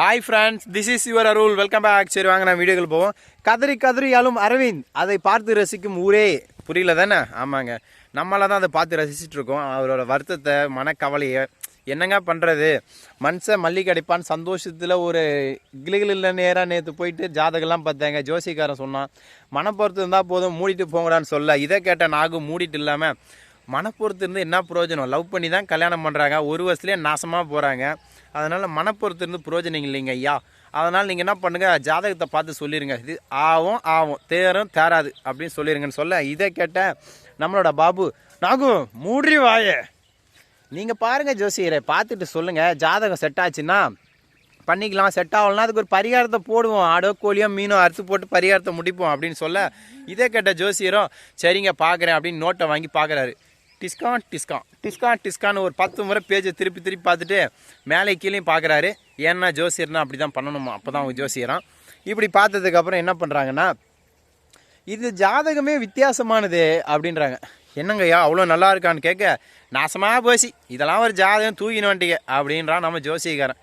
Hi friends this is your Arul welcome back சரி வாங்க நான் வீடியோக்கள் போவோம். கதறி கதறி அழும் அரவிந்த். அதை பார்த்து ரசிக்கும் ஊரே. புரியல தானே? ஆமாங்க. நம்மளால தான் அதை பார்த்து ரசிச்சுட்டு இருக்கோம். அவரோட வருத்தத்தை மனக்கவலையை என்னங்க பண்ணுறது மனுஷன் மல்லி கிடைப்பான் சந்தோஷத்தில் ஒரு கிளிகளில் நேராக நேற்று போயிட்டு ஜாதகம்லாம் பார்த்தாங்க. ஜோசிக்காரன் சொன்னான் மனப்பொருத்தம் இருந்தால் போதும் மூடிட்டு போங்கடான்னு சொல்ல. இதை கேட்ட நாகும் மூடிட்டு இல்லாமல் மனப்பொறுத்து இருந்து என்ன பிரயோஜனம் லவ் பண்ணி தான் கல்யாணம் பண்ணுறாங்க ஒரு வருஷத்துலேயே நாசமாக போகிறாங்க அதனால் மனப்பொறுத்து இருந்து பிரயோஜனம் இல்லைங்க ஐயா. அதனால் நீங்கள் என்ன பண்ணுங்கள் ஜாதகத்தை பார்த்து சொல்லிடுங்க இது ஆகும் ஆகும் தேரும் தேராது அப்படின்னு சொல்லிடுங்கன்னு சொல்ல இதை கேட்ட நம்மளோட பாபு நாகு மூடி வாயே. நீங்கள் பாருங்கள் ஜோசியரை பார்த்துட்டு சொல்லுங்கள் ஜாதகம் செட் ஆச்சுன்னா பண்ணிக்கலாம். செட் ஆகலனா அதுக்கு ஒரு பரிகாரத்தை போடுவோம். ஆடோ கோழியோ மீனோ அறுத்து போட்டு பரிகாரத்தை முடிப்போம் அப்படின்னு சொல்ல இதே கேட்ட ஜோசியரும் சரிங்க பார்க்குறேன் அப்படின்னு நோட்டை வாங்கி பார்க்குறாரு. டிஸ்கான் டிஸ்கான் டிஸ்கான் டிஸ்கான்னு ஒரு பத்து முறை பேஜை திருப்பி திருப்பி பார்த்துட்டு மேலே கீழேயும் பார்க்குறாரு. ஏன்னா ஜோசியர்னா அப்படி தான் பண்ணணுமா? அப்போ தான் அவங்க ஜோசியரான் இப்படி பார்த்ததுக்கப்புறம் என்ன பண்ணுறாங்கன்னா இது ஜாதகமே வித்தியாசமானது அப்படின்றாங்க. என்னங்கய்யா அவ்வளோ நல்லா இருக்கான்னு கேட்க நாசமாக போசி இதெல்லாம் ஒரு ஜாதகம் தூக்கின வண்டிங்க அப்படின்றான் நம்ம ஜோசியக்காரன்.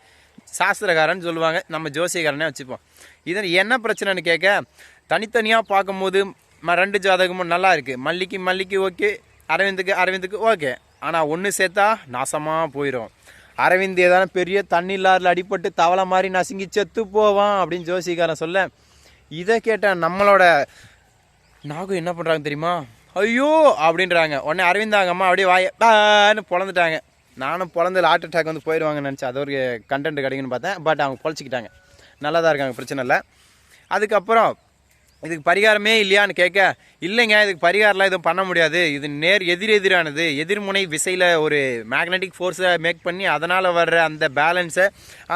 சாஸ்திரக்காரன் சொல்லுவாங்க நம்ம ஜோசியக்காரனே வச்சுப்போம். இதில் என்ன பிரச்சனைன்னு கேட்க தனித்தனியாக பார்க்கும்போது ம- ரெண்டு ஜாதகமும் நல்லா இருக்குது மல்லிக்கு மல்லிக்கு ஓகே அரவிந்துக்கு அரவிந்துக்கு ஓகே. ஆனால் ஒன்று சேர்த்தா நாசமாக போயிடும் அரவிந்த் ஏதாவது பெரிய தண்ணி லாரில் அடிபட்டு தவளை மாதிரி நசுங்கி செத்து போவான் அப்படின்னு ஜோசிக்காரன் சொல்ல இதை கேட்டால் நம்மளோட நாகு என்ன பண்ணுறாங்க தெரியுமா? ஐயோ! அப்படின்றாங்க. உடனே அரவிந்தாங்கம்மா அப்படியே வாயன்னு பிறந்துட்டாங்க நானும் பிறந்த ஹார்ட் அட்டாக் வந்து போயிடுவாங்கன்னு நினச்சேன். அது ஒரு கண்டென்ட் கிடைக்குன்னு பார்த்தேன். பட் அவங்க பொழைச்சிக்கிட்டாங்க. நல்லா தான் இருக்காங்க பிரச்சனை இல்லை. அதுக்கப்புறம் இதுக்கு பரிகாரமே இல்லையான்னு கேட்க இல்லைங்க இதுக்கு பரிகாரம்லாம் எதுவும் பண்ண முடியாது. இது நேர் எதிர் எதிரானது. எதிர்முனை விசையில் ஒரு மேக்னெட்டிக் ஃபோர்ஸை மேக் பண்ணி அதனால் வர்ற அந்த பேலன்ஸை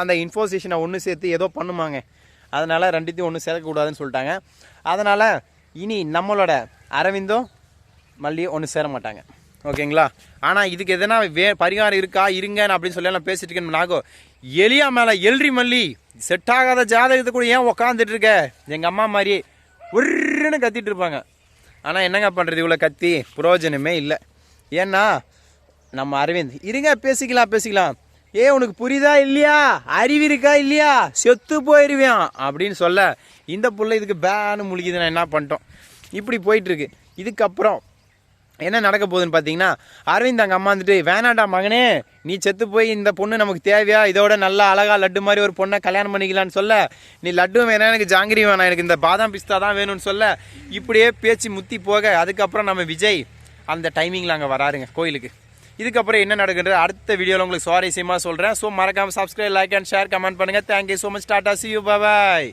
அந்த இன்ஃபோசிஷனை ஒன்று சேர்த்து ஏதோ பண்ணுமாங்க. அதனால் ரெண்டுத்தையும் ஒன்று சேர்க்கக்கூடாதுன்னு சொல்லிட்டாங்க. அதனால் இனி நம்மளோட அரவிந்தும் மல்லியும் ஒன்று சேர மாட்டாங்க. ஓகேங்களா? ஆனால் இதுக்கு எதனா வே பரிகாரம் இருக்கா? இருங்க அப்படின்னு சொல்லி நான் பேசிட்டு இருக்கேன் நாகோ. எலியா மேலே எல்ரி மல்லி செட் ஆகாத ஜாதகத்தை கூட ஏன் உக்காந்துட்டு இருக்க? எங்கள் அம்மா மாதிரி உருன்னு கத்திட்டு இருப்பாங்க. ஆனால் என்னங்க பண்ணுறது இவ்வளோ கத்தி பிரயோஜனமே இல்லை. ஏன்னா நம்ம அரவிந்த் இருங்க பேசிக்கலாம் பேசிக்கலாம். ஏ உனக்கு புரியுதா இல்லையா? அறிவு இருக்கா இல்லையா? செத்து போயிடுவேன் அப்படின்னு சொல்ல இந்த புள்ள இதுக்கு பேனு முழுகிது நான் என்ன பண்ணிட்டோம்? இப்படி போயிட்டுருக்கு இதுக்கப்புறம் என்ன நடக்க போகுதுன்னு பார்த்தீங்கன்னா அரவிந்த் அங்கே அம்மா வந்துட்டு வேணாண்டா மகனே நீ செத்து போய் இந்த பொண்ணு நமக்கு தேவையா? இதோட நல்லா அழகா லட்டு மாதிரி ஒரு பொண்ணை கல்யாணம் பண்ணிக்கலான்னு சொல்ல நீ லட்டும் வேணாம் எனக்கு ஜாங்கிரி வேணாம் எனக்கு இந்த பாதாம் பிஸ்தா தான் வேணும்னு சொல்ல இப்படியே பேச்சு முத்தி போக அதுக்கப்புறம் நம்ம விஜய் அந்த டைமிங்கில் அங்கே வராருங்க கோயிலுக்கு. இதுக்கப்புறம் என்ன நடக்குன்றது அடுத்த வீடியோவில் உங்களுக்கு சுவாரஸ்யமாக சொல்கிறேன் ஸோ மறக்காமல் subscribe like and share comment பண்ணுங்கள் thank you so much tata see you bye